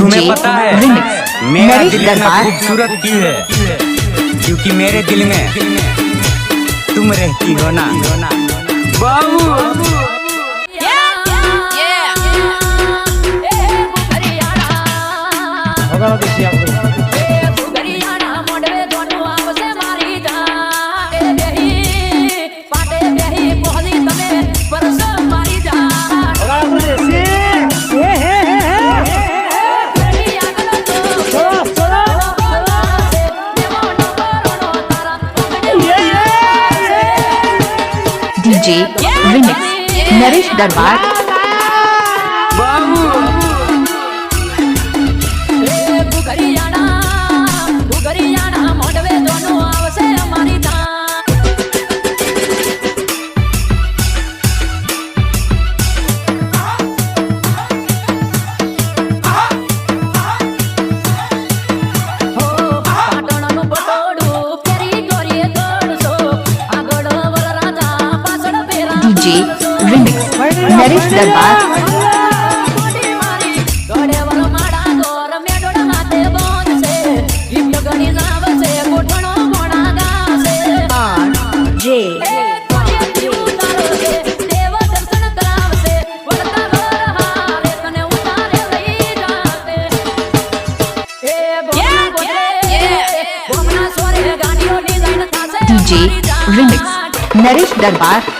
तुम्हें पता है मेरा दिल खूबसूरत की है? क्योंकि मेरे दिल में तुम रहती हो ना। बाबू। डीजे विनिक्स Naresh Darbar DJ remix, Naresh Darbar DJ remix, Naresh दरबार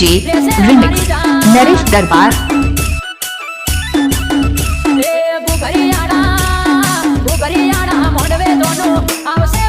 ડીજે રિમિક્સ નરેશ દરબાર આવશે